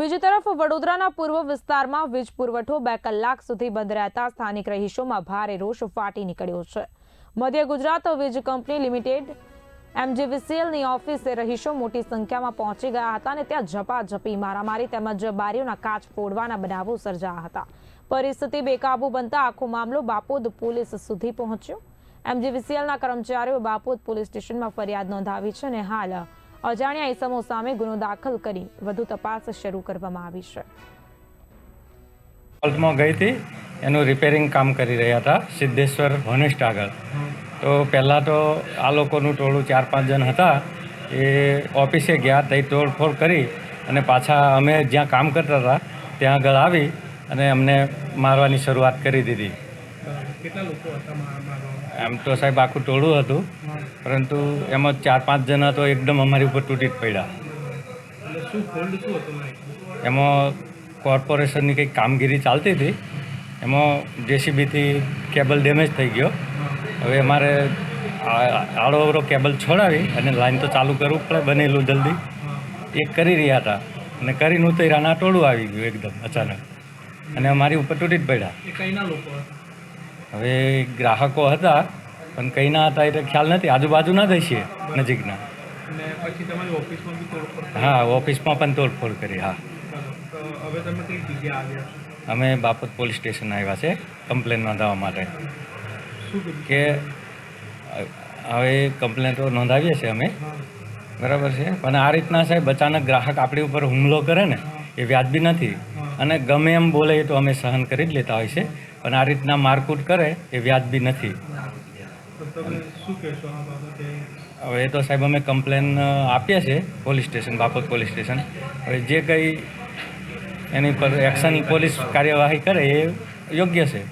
બીજી તરફ વડોદરાના પૂર્વ વિસ્તારમાં વીજ પુરવઠો બે કલાક સુધી બંધ રહેતા સ્થાનિક રહીશોમાં ભારે રોષ ફાટી નીકળ્યો છે. મધ્ય ગુજરાત વીજ કંપની લિમિટેડ, એમજીવીસીએલની ઓફિસે રહીશો મોટી સંખ્યામાં પહોંચી ગયા હતા અને ત્યાં ઝપાઝપી મારામારી તેમજ બારીઓના કાચ ફોડવાના બનાવો સર્જાયા હતા. પરિસ્થિતિ બેકાબુ બનતા આખો મામલો બાપોદ પોલીસ સુધી પહોંચ્યો. એમજીવીસીએલના કર્મચારીઓ બાપોદ પોલીસ સ્ટેશનમાં ફરિયાદ નોંધાવી છે અને હાલ અજાણ્યા ઇસમો સામે ગુનો દાખલ કરી વધુ તપાસ શરૂ કરવામાં આવી છે. ફોલ્ટમાં ગઈ હતી, એનું રિપેરિંગ કામ કરી રહ્યા હતા, સિદ્ધેશ્વર હોનેસ્ટ આગળ. તો પહેલાં તો આ લોકોનું ટોળું ચાર પાંચ જણ હતા, એ ઓફિસે ગયા ત્યાં તોડફોડ કરી અને પાછા અમે જ્યાં કામ કરતા હતા, ત્યાં આગળ આવી અને અમને મારવાની શરૂઆત કરી દીધી. કેટલા લોકો હતા મારા એમ તો સાહેબ આખું ટોળું હતું પરંતુ એમાં ચાર પાંચ જણા તો એકદમ અમારી ઉપર તૂટી જ પડ્યા. એમાં કોર્પોરેશનની કંઈક કામગીરી ચાલતી હતી એમાં જેસીબીથી કેબલ ડેમેજ થઈ ગયો. હવે અમારે આડો અવળો કેબલ છોડાવી અને લાઈન તો ચાલુ કરવું પડે બનેલું જલ્દી. એ કરી રહ્યા હતા અને કરીને ઉતર્યાના ટોળું આવી ગયું એકદમ અચાનક. અને અમારી ઉપર તૂટી જ પડ્યા. હવે ગ્રાહકો હતા પણ કઈ ના હતા એટલે ખ્યાલ નથી. આજુબાજુના જ છીએ નજીકના? હા ઓફિસમાં પણ તોડફોડ કરી હા. અમે બાપત પોલીસ સ્ટેશન આવ્યા છે કમ્પ્લેન નોંધાવવા માટે. કે હવે કમ્પ્લેન તો નોંધાવીએ છીએ અમે. બરાબર છે? પણ આ રીતના સાહેબ અચાનક ગ્રાહક આપણી ઉપર હુમલો કરે ને એ વ્યાજબી નથી. અને ગમે એમ બોલે એ તો અમે સહન કરી જ લેતા હોય છે. પણ આ રીતના મારકૂટ કરે એ વ્યાજબી નથી. હવે એ તો સાહેબ અમે કમ્પ્લેન આપીએ છીએ પોલીસ સ્ટેશન બાપત પોલીસ સ્ટેશન. હવે જે કંઈ એની પર એક્શન પોલીસ કાર્યવાહી કરે એ યોગ્ય છે.